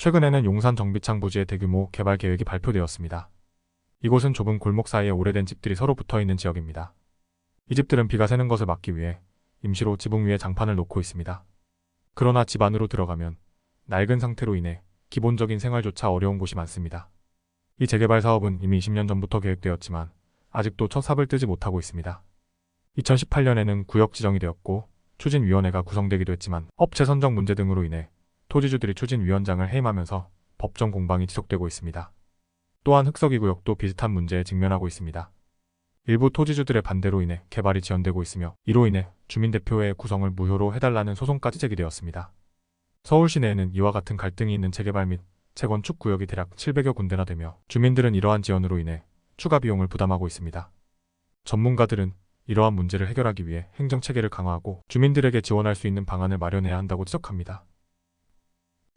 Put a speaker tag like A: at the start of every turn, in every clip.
A: 최근에는 용산 정비창 부지의 대규모 개발 계획이 발표되었습니다. 이곳은 좁은 골목 사이에 오래된 집들이 서로 붙어 있는 지역입니다. 이 집들은 비가 새는 것을 막기 위해 임시로 지붕 위에 장판을 놓고 있습니다. 그러나 집 안으로 들어가면 낡은 상태로 인해 기본적인 생활조차 어려운 곳이 많습니다. 이 재개발 사업은 이미 20년 전부터 계획되었지만 아직도 첫 삽을 뜨지 못하고 있습니다. 2018년에는 구역 지정이 되었고 추진위원회가 구성되기도 했지만 업체 선정 문제 등으로 인해 토지주들이 추진위원장을 해임하면서 법정 공방이 지속되고 있습니다. 또한 흑석이 구역도 비슷한 문제에 직면하고 있습니다. 일부 토지주들의 반대로 인해 개발이 지연되고 있으며 이로 인해 주민대표회의 구성을 무효로 해달라는 소송까지 제기되었습니다. 서울 시내에는 이와 같은 갈등이 있는 재개발 및 재건축 구역이 대략 700여 군데나 되며 주민들은 이러한 지연으로 인해 추가 비용을 부담하고 있습니다. 전문가들은 이러한 문제를 해결하기 위해 행정체계를 강화하고 주민들에게 지원할 수 있는 방안을 마련해야 한다고 지적합니다.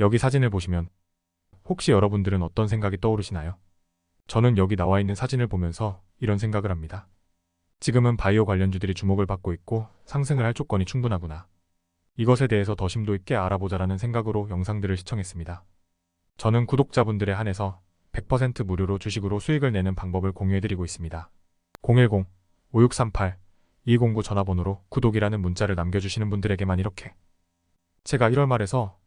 A: 여기 사진을 보시면 혹시 여러분들은 어떤 생각이 떠오르시나요? 저는 여기 나와 있는 사진을 보면서 이런 생각을 합니다. 지금은 바이오 관련주들이 주목을 받고 있고 상승을 할 조건이 충분하구나. 이것에 대해서 더 심도 있게 알아보자라는 생각으로 영상들을 시청했습니다. 저는 구독자분들에 한해서 100% 무료로 주식으로 수익을 내는 방법을 공유해드리고 있습니다. 010-5638-209 전화번호로 구독이라는 문자를 남겨주시는 분들에게만 이렇게 제가 1월 말에서